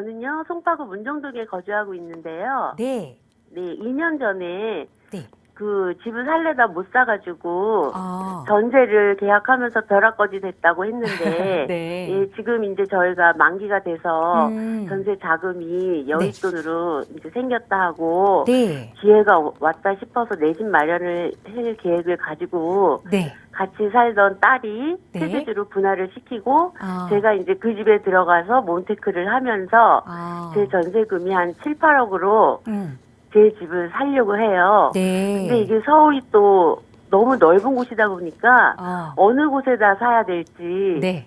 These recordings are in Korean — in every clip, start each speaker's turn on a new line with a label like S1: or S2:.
S1: 저는요, 송파구 문정동에 거주하고 있는데요. 네. 네, 2년 전에 네. 그 집을 살려다 못 사가지고 아. 전세를 계약하면서 벼락거지 됐다고 했는데 네. 예, 지금 이제 저희가 만기가 돼서 음. 전세 자금이 네. 여윳돈으로 이제 생겼다 하고 네. 기회가 왔다 싶어서 내 집 마련을 할 계획을 가지고 네. 같이 살던 딸이 네. 세대주로 분할을 시키고 아. 제가 이제 그 집에 들어가서 몬테크를 하면서 아. 제 전세금이 한 7, 8억으로 음. 제 집을 살려고 해요. 네. 근데 이게 서울이 또 너무 넓은 곳이다 보니까 아. 어느 곳에다 사야 될지 네.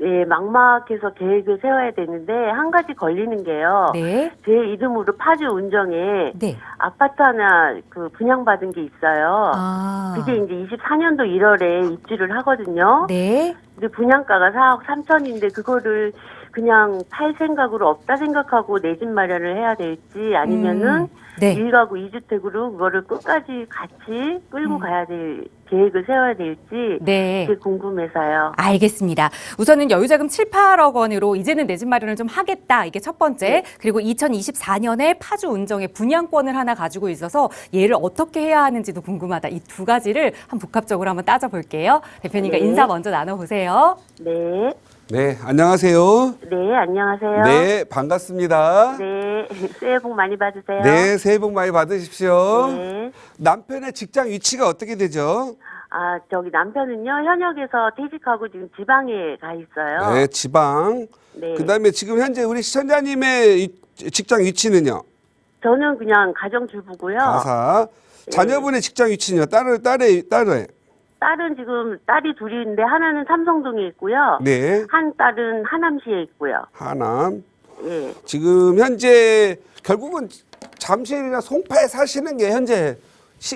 S1: 예, 막막해서 계획을 세워야 되는데 한 가지 걸리는 게요. 네. 제 이름으로 파주 운정에 네. 아파트 하나 그 분양받은 게 있어요. 아. 그게 이제 24년도 1월에 입주를 하거든요. 네. 근데 분양가가 4억 3천인데 그거를 그냥 팔 생각으로 없다 생각하고 내 집 마련을 해야 될지 아니면은 음, 네. 일가구 이주택으로 그거를 끝까지 같이 끌고 음. 가야 될 계획을 세워야 될지 네. 그게 궁금해서요.
S2: 알겠습니다. 우선은 여유자금 7, 8억 원으로 이제는 내 집 마련을 좀 하겠다. 이게 첫 번째. 네. 그리고 2024년에 파주 운정에 분양권을 하나 가지고 있어서 얘를 어떻게 해야 하는지도 궁금하다. 이 두 가지를 한 복합적으로 한번 따져볼게요. 대표님과 네. 인사 먼저 나눠보세요. 네.
S3: 네, 안녕하세요.
S1: 네, 안녕하세요. 네,
S3: 반갑습니다. 네,
S1: 새해 복 많이 받으세요. 네,
S3: 새해 복 많이 받으십시오. 네. 남편의 직장 위치가 어떻게 되죠?
S1: 아, 저기 남편은요, 현역에서 퇴직하고 지금 지방에 가 있어요. 네,
S3: 지방. 네. 그다음에 지금 현재 우리 시청자님의 직장 위치는요?
S1: 저는 그냥 가정주부고요. 가사.
S3: 네. 자녀분의 직장 위치는요? 딸을 딸의 딸의
S1: 딸은 지금 딸이 둘인데 하나는 삼성동에 있고요. 네. 한 딸은 하남시에 있고요. 하남.
S3: 예. 지금 현재 결국은 잠실이나 송파에 사시는 게 현재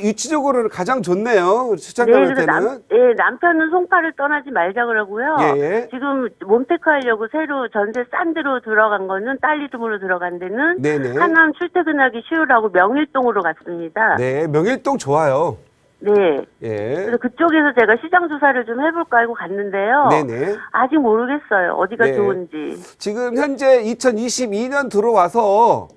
S3: 위치적으로는 가장 좋네요. 네, 남, 시청자한테는.
S1: 예, 남편은 송파를 떠나지 말자 그러고요. 예, 예. 지금 몸테크하려고 새로 전세 싼 데로 들어간 거는 딸 이름으로 들어간 데는 네네. 네. 하남 출퇴근하기 쉬우라고 명일동으로 갔습니다.
S3: 네, 명일동 좋아요. 네.
S1: 예. 그래서 그쪽에서 제가 시장 조사를 좀 해볼까 하고 갔는데요. 네네. 아직 모르겠어요. 어디가 네. 좋은지.
S3: 지금 현재 2022년 들어와서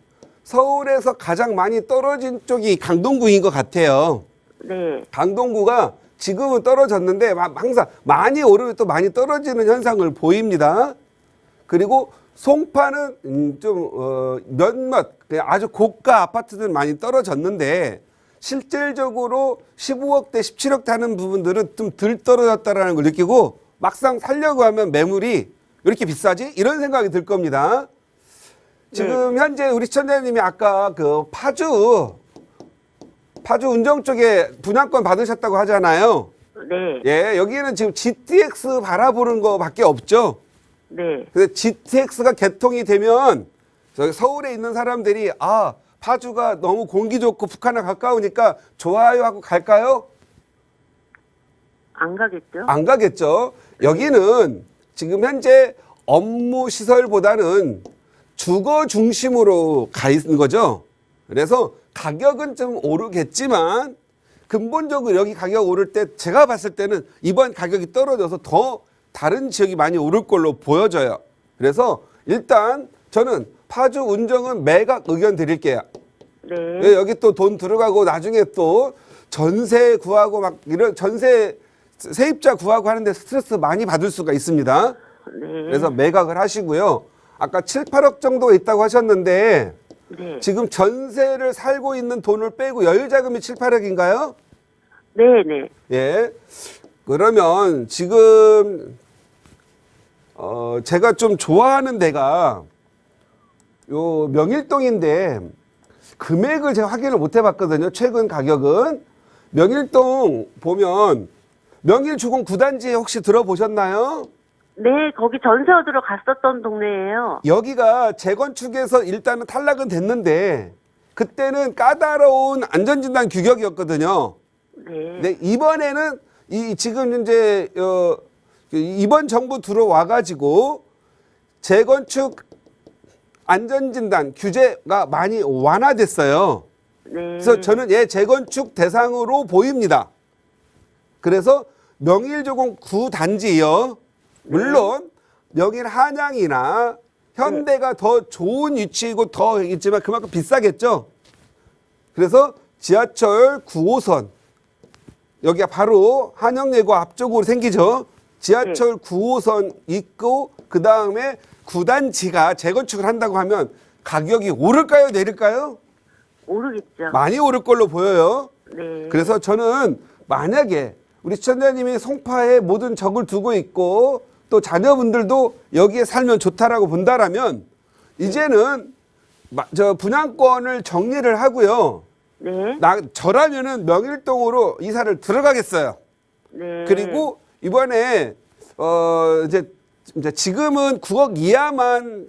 S3: 서울에서 가장 많이 떨어진 쪽이 강동구인 것 같아요. 네. 강동구가 지금은 떨어졌는데 마- 항상 많이 오르면 또 많이 떨어지는 현상을 보입니다. 그리고 송파는 음, 좀 어, 몇몇 아주 고가 아파트들 많이 떨어졌는데 실질적으로 15억 대 17억 타는 부분들은 좀 덜 떨어졌다라는 걸 느끼고 막상 살려고 하면 매물이 왜 이렇게 비싸지? 이런 생각이 들 겁니다. 지금 네. 현재 우리 천장님이 아까 그 파주 파주 운정 쪽에 분양권 받으셨다고 하잖아요. 네. 예, 여기에는 지금 GTX 바라보는 거밖에 없죠. 네. 근데 GTX가 개통이 되면 저기 서울에 있는 사람들이 아 파주가 너무 공기 좋고 북한에 가까우니까 좋아요 하고 갈까요?
S1: 안 가겠죠.
S3: 안 가겠죠. 여기는 지금 현재 업무 시설보다는 주거 중심으로 가 있는 거죠. 그래서 가격은 좀 오르겠지만 근본적으로 여기 가격 오를 때 제가 봤을 때는 이번 가격이 떨어져서 더 다른 지역이 많이 오를 걸로 보여져요. 그래서 일단 저는 파주 운정은 매각 의견 드릴게요. 네. 예, 여기 또 돈 들어가고 나중에 또 전세 구하고 막 이런 전세 세입자 구하고 하는데 스트레스 많이 받을 수가 있습니다. 네. 그래서 매각을 하시고요. 아까 7, 8억 정도 있다고 하셨는데 네. 지금 전세를 살고 있는 돈을 빼고 여유자금이 7, 8억인가요? 네, 네. 예. 그러면 지금 어 제가 좀 좋아하는 데가 요 명일동인데 금액을 제가 확인을 못 해봤거든요. 최근 가격은 명일동 보면 명일주공 9단지 에 혹시 들어보셨나요?
S1: 네, 거기 전세 얻으러 갔었던 동네예요.
S3: 여기가 재건축에서 일단은 탈락은 됐는데 그때는 까다로운 안전진단 규격이었거든요. 네. 네 이번에는 이 지금 이제 어 그 이번 정부 들어와 가지고 재건축 안전진단 규제가 많이 완화됐어요. 네. 그래서 저는 예 재건축 대상으로 보입니다. 그래서 명일조공 구단지요. 네. 물론 명일 한양이나 현대가 네. 더 좋은 위치이고 더 있지만 그만큼 비싸겠죠. 그래서 지하철 9호선 여기가 바로 한영예고 앞쪽으로 생기죠. 지하철 9호선 있고 그 다음에 구단지가 재건축을 한다고 하면 가격이 오를까요? 내릴까요?
S1: 오르겠죠.
S3: 많이 오를 걸로 보여요. 네. 그래서 저는 만약에 우리 시청자님이 송파에 모든 적을 두고 있고 또 자녀분들도 여기에 살면 좋다라고 본다라면 네. 이제는 저 분양권을 정리를 하고요. 네. 나 저라면은 명일동으로 이사를 들어가겠어요. 네. 그리고 이번에 어 이제 지금은 9억 이하만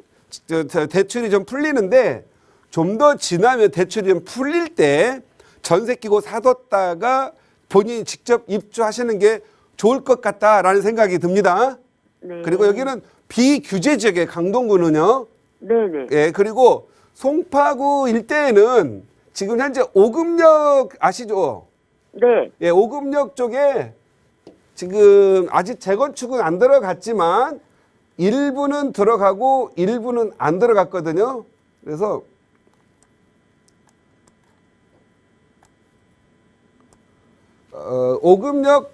S3: 대출이 좀 풀리는데 좀 더 지나면 대출이 좀 풀릴 때 전세 끼고 사뒀다가 본인이 직접 입주하시는 게 좋을 것 같다라는 생각이 듭니다. 네. 그리고 여기는 비규제 지역의 강동구는요. 네네. 네. 예, 그리고 송파구 일대에는 지금 현재 오금역 아시죠? 네. 예, 오금역 쪽에 지금 아직 재건축은 안 들어갔지만 일부는 들어가고 일부는 안 들어갔거든요. 그래서 어, 오금역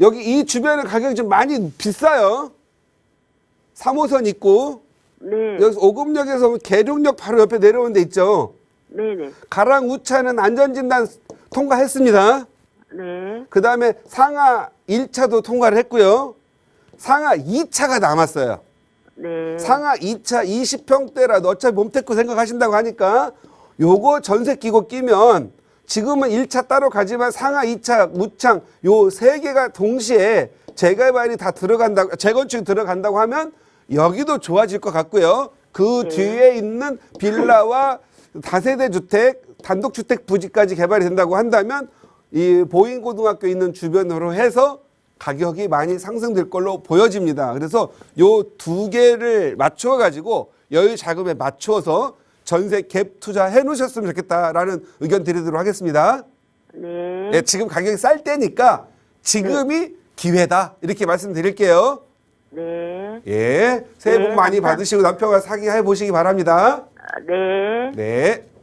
S3: 여기 이 주변의 가격이 좀 많이 비싸요. 3호선 있고 네. 여기서 오금역에서 계룡역 바로 옆에 내려오는 데 있죠. 네네. 네. 가랑 우차는 안전진단 통과했습니다. 네. 그 다음에 상하 1차도 통과를 했고요. 상하 2차가 남았어요. 네. 상하 2차 20평대라도 어차피 몸테크 생각하신다고 하니까 요거 전세 끼고 끼면 지금은 1차 따로 가지만 상하 2차 무창 요 세 개가 동시에 재개발이 다 들어간다고 재건축이 들어간다고 하면 여기도 좋아질 것 같고요. 그 네. 뒤에 있는 빌라와 다세대 주택, 단독 주택 부지까지 개발이 된다고 한다면 이 보인고등학교 있는 주변으로 해서 가격이 많이 상승될 걸로 보여집니다. 그래서 요 두 개를 맞춰 가지고 여유 자금에 맞춰서 전세 갭 투자 해 놓으셨으면 좋겠다라는 의견 드리도록 하겠습니다. 네. 네 지금 가격이 쌀 때니까 지금이 네. 기회다. 이렇게 말씀드릴게요. 네. 예. 새해 복 네, 많이 받으시고 남편과 사귀해 보시기 바랍니다. 아, 네. 네.